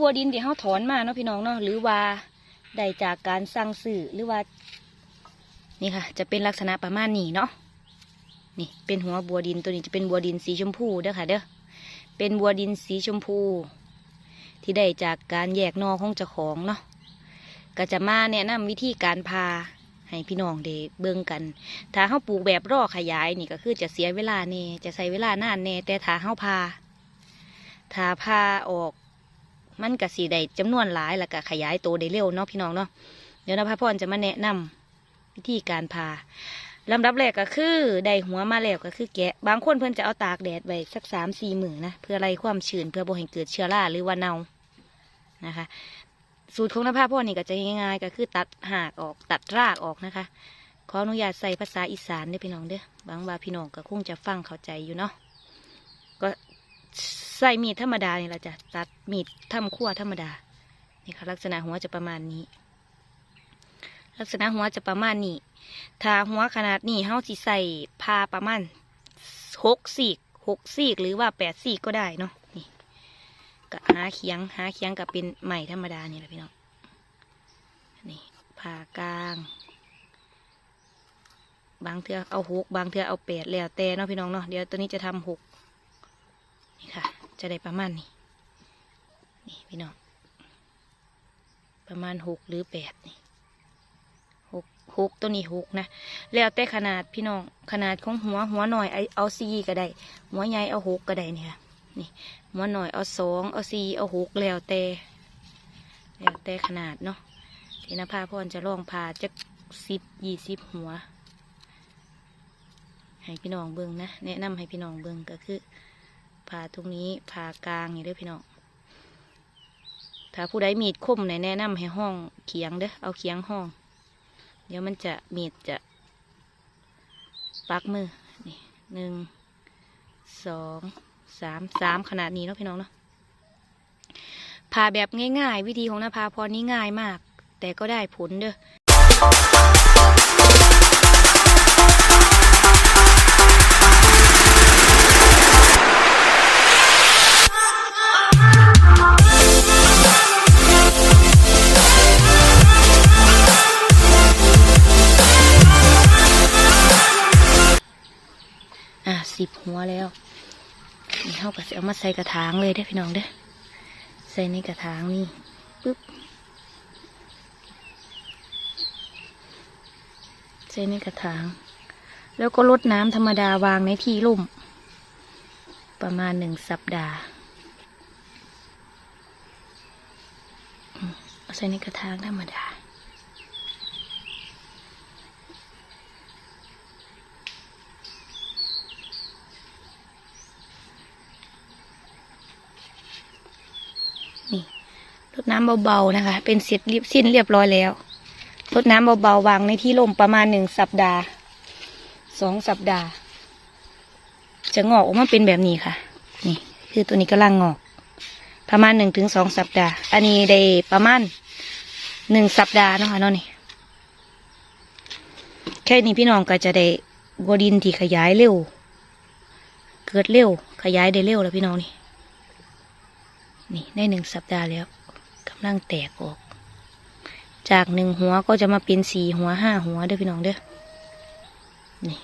บัวดินที่เขาถอนมาเนาะพี่น้องเนาะหรือว่าได้จากการสั่งซื้อหรือว่า นี่ค่ะ จะเป็นลักษณะประมาณนี้เนาะนี่เป็นหัวบัวดินตัวนี้จะเป็นบัวดินสีชมพูเด้อค่ะเด้อเป็นบัวดินสีชมพู ที่ได้จากการแยกนอของเจ้าของเนาะก็จะมาแนะนำวิธีการพาให้พี่น้องได้เบิ่งกัน ถ้าเขาปลูกแบบรอขยายนี่ก็คือจะเสียเวลาแน่จะใช้เวลานานแน่แต่ถ้าเขาพาถ้าพาออก มันก็สีได้จำนวนหลายแล้วก็ขยายตัวได้เร็วเนาะพี่น้องเนาะเดี๋ยวนภาพรจะมาแนะนำวิธีการพาลำดับแรกก็คือได้หัวมาแล้วก็คือแกะ บางคนเพิ่อนจะเอาตากแดดไว้สักสามสี่มือนะเพื่ออะไล่ความชื้นเพื่อบ่ให้เกิดเชื้อราหรือว่าเน่านะคะ สูตรของนภาพรนี่ก็จะง่ายๆก็คือตัดหากออกตัดรากออกนะคะ ขออนุญาตใส่ภาษาอีสานเด้อพี่น้องเด้อบางว่าพี่น้องก็คงจะฟังเข้าใจอยู่เนาะก็ ใส่มีดธรรมดานี่แหละจ้ะตัดมีดทำขั้วธรรมดานี่ค่ะลักษณะหัวจะประมาณนี้ ลักษณะหัวจะประมาณนี้ถ้าหัวขนาดนี้เฮาสิใส่พาประมาณหกสีกหกสีกหรือว่าแปดสีกก็ได้เนาะนี่ก็หาเคียงหาเคียงกับเป็นใหม่ธรรมดานี่แหละพี่น้องนี่ผ่ากลาง บางเทือเอาหกบางเทือเอาแปดแล้วแต่เนาะพี่น้องเนาะเดี๋ยวตัวนี้จะทำหก นี่ค่ะ จะได้ประมาณนี้ นี่พี่น้อง ประมาณหกหรือแปดนี่หกหกตัวนี้หกนะ แล้วแต่ขนาดพี่น้อง ขนาดของหัวหัวหน่อยเอาซีก็ได้ หัวใหญ่เอาหกก็ได้เนี่ยนี่ หัวหน่อยเอาสองเอาซีเอาหกแล้วแต่ แล้วแต่ขนาดเนาะที่นภาพรจะลองพาจะสิบยี่สิบหัวให้พี่น้องเบิ่งนะแนะนำให้พี่น้องเบิ่งก็คือ ผ่าตรงนี้ผ่ากลางนี่เด้อพี่น้องถ้าผู้ใดมีดคมไหนแนะนำให้ห้องเขียงเด้อเอาเขียงห้อง เดี๋ยวมันจะมีดจะปักมือนี่หนึ่งสองสามสามขนาดนี้เนาะพี่น้องเนาะผ่าแบบง่ายๆ วิธีของนภาพรนี่ง่ายมาก แต่ก็ได้ผลเด้อ หัวแล้วนี่เขาก็จะเอามาใส่กระถางเลยได้พี่น้องเด้อใส่ในกระถางนี่ปึ๊บใส่ในกระถาง แล้วก็ลดน้ำธรรมดาวางในที่ร่ม ประมาณหนึ่งสัปดาห์เอาใส่ในกระถางธรรมดา รดน้ำเบาๆนะคะ เป็นเสร็จเรียบสิ้นเรียบร้อยแล้วรดน้ำเบาๆวางในที่ร่มประมาณหนึ่งสัปดาห์สองสัปดาห์ จะงอกออกมาเป็นแบบนี้ค่ะ นี่ คือตัวนี้กำลังงอก ประมาณหนึ่งถึงสองสัปดาห์ อันนี้ได้ประมาณหนึ่งสัปดาห์นะคะเนาะนี่แค่นี้พี่น้องก็จะได้บัวดินที่ขยายเร็ว เกิดเร็ว ขยายได้เร็วแล้วพี่น้องนี่ นี่ได้หนึ่งสัปดาห์แล้วำลังแตกออก จากหนึ่งหัวก็จะมาเป็นสี่หัวห้าหัวเด้อพี่น้องเด้อนี่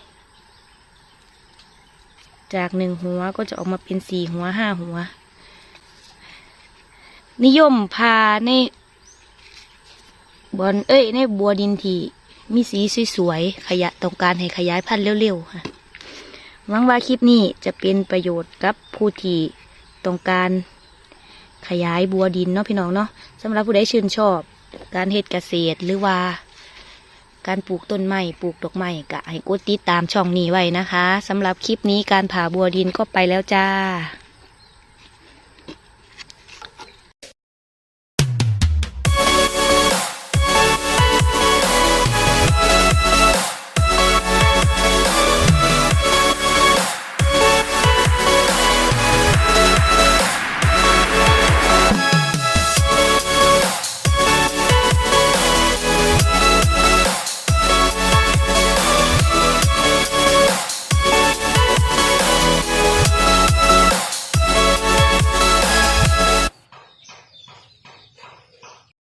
จากหนึ่งหัวก็จะออกมาเป็นสี่หัวห้าหัว นิยมพาในบอนเอ้ยในบัวดินที่มีสีสวยๆขยะต้องการให้ขยายพันธุ์เร็วๆค่ะหวังว่าคลิปนี้จะเป็นประโยชน์กับผู้ที่ต้องการ ขยายบัวดินเนาะพี่น้องเนาะสำหรับผู้ใดชื่นชอบ การเฮ็ดเกษตรหรือว่า การปลูกต้นไม้ปลูกดอกไม้ก็ให้กดติดตามช่องนี้ไว้นะคะสำหรับคลิปนี้การผ่าบัวดินก็ไปแล้วจ้า